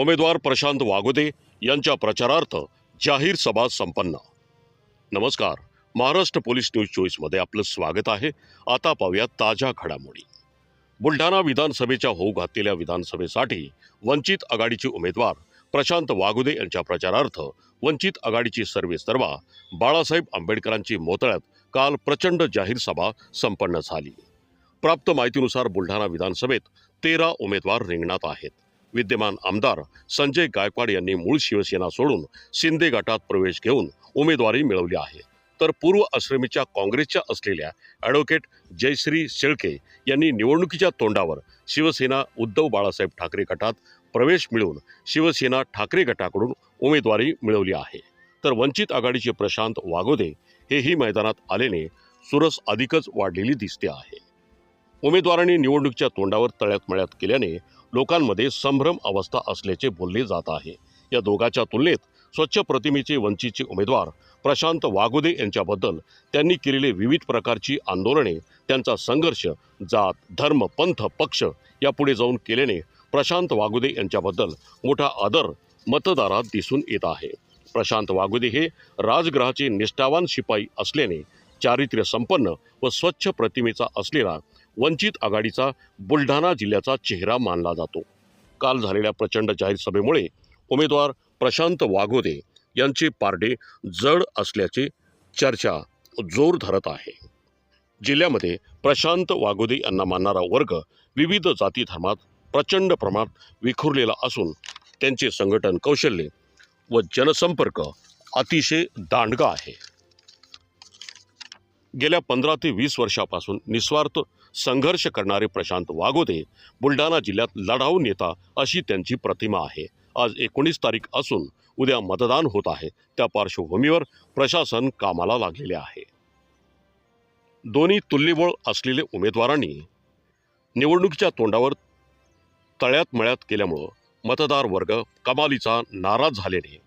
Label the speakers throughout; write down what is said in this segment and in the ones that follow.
Speaker 1: उमेदवार प्रशांत वाघोदे यांच्या प्रचारार्थ जाहीर सभा संपन्न. नमस्कार. महाराष्ट्र पोलीस न्यूज चोवीसमध्ये आपलं स्वागत आहे. आता पाहूया ताज्या घडामोडी. बुलढाणा विधानसभेच्या होऊ घातलेल्या विधानसभेसाठी वंचित आघाडीचे उमेदवार प्रशांत वागुदे यांच्या प्रचारार्थ वंचित आघाडीची सर्वे सर्वा बाळासाहेब आंबेडकरांची मोतळ्यात काल प्रचंड जाहीर सभा संपन्न झाली. प्राप्त माहितीनुसार बुलढाणा विधानसभेत तेरा उमेदवार रिंगणात आहेत. विद्यमान आमदार संजय गायकवाड यांनी मूळ शिवसेना सोडून शिंदे गटात प्रवेश घेऊन उमेदवारी मिळवली आहे. तर पूर्व आश्रमीच्या काँग्रेसच्या असलेल्या ॲडव्होकेट जयश्री शेळके यांनी निवडणुकीच्या तोंडावर शिवसेना उद्धव बाळासाहेब ठाकरे गटात प्रवेश मिळवून शिवसेना ठाकरे गटाकडून उमेदवारी मिळवली आहे. तर वंचित आघाडीचे प्रशांत वागोदे हेही मैदानात आल्याने सुरस अधिकच वाढलेली दिसते आहे. उमेदवारांनी निवडणुकीच्या तोंडावर तळ्यात मळ्यात केल्याने लोकांमध्ये संभ्रम अवस्था असल्याचे बोलले जात आहे. या दोघांच्या तुलनेत स्वच्छ प्रतिमेचे वंचितचे उमेदवार प्रशांत वागोदे यांच्याबद्दल त्यांनी केलेले विविध प्रकारची आंदोलने त्यांचा संघर्ष जात धर्म पंथ पक्ष यापुढे जाऊन केल्याने प्रशांत वागोदे यांच्याबद्दल मोठा आदर मतदारात दिसून येत आहे. प्रशांत वागोदे हे राजग्रहाचे निष्ठावान शिपाई असल्याने चारित्र्य संपन्न व स्वच्छ प्रतिमेचा असलेला वंचित आघाडीचा बुलढाणा जिल्ह्याचा चेहरा मानला जातो. काल झालेल्या प्रचंड जाहीर सभेमुळे उमेदवार प्रशांत वाघोदे यांचे पारडे जड असल्याचे चर्चा जोर धरत आहे. जिल्ह्यामध्ये प्रशांत वाघोदे यांना मानणारा वर्ग विविध जाती धर्मात प्रचंड प्रमाणात विखुरलेला असून त्यांचे संघटन कौशल्य व जनसंपर्क अतिशय दांडगा आहे. गेल्या पंधरा ते वीस वर्षापासून निस्वार्थ संघर्ष करणारे प्रशांत वागोदे बुलढाणा जिल्ह्यात लढाऊ नेता अशी त्यांची प्रतिमा आहे. आज एकोणीस तारीख असून उद्या मतदान होत आहे. त्या पार्श्वभूमीवर प्रशासन कामाला लागलेले आहे. दोन्ही तुल्यबळ असलेले उमेदवारांनी निवडणुकीच्या तोंडावर तळ्यात मळ्यात केल्यामुळं मतदार वर्ग कमालीचा नाराज झाल्याने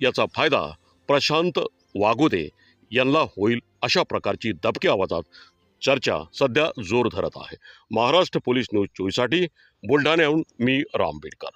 Speaker 1: याचा फायदा प्रशांत वागोदे यांना होईल अशा प्रकारची दबक्या आवाजात चर्चा सध्या जोर धरत आहे. महाराष्ट्र पोलीस न्यूज चोवीससाठी बुलढाण्याहून मी राम बेडकर.